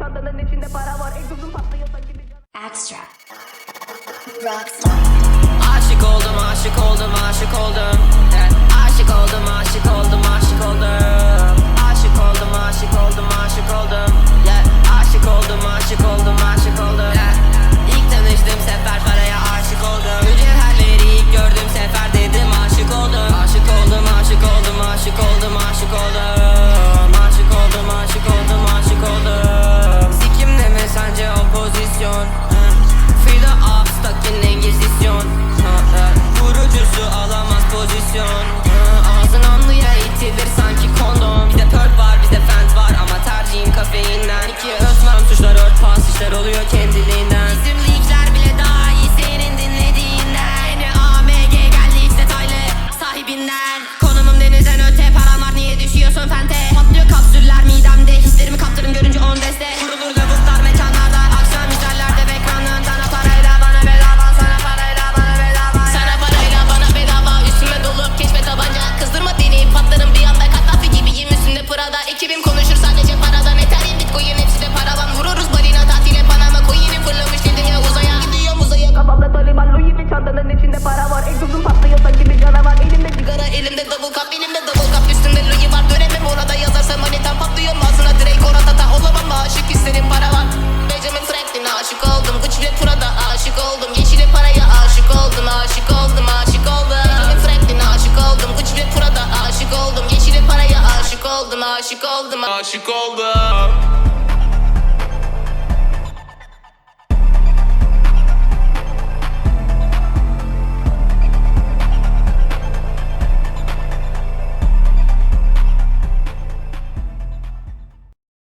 Çantanın içinde para var. Egzozun patlıyor sanki bir Extra. Rockstar Aşık oldum. solución. egzozum patlıyor sanki bir Elimde sigara elimde double cup elimde double cup Üstümde var dönemem orada yazarsan manitan patlıyor. Ağzına direkt oratata olamam aşık isterim para var. Benjamin Franklin'e aşık oldum Gucci ve Prada aşık oldum. Yeşile paraya aşık oldum aşık oldum aşık oldum. Benjamin Franklin'e aşık oldum Gucci ve Prada aşık oldum. Yeşile paraya aşık oldum aşık oldum aşık oldum.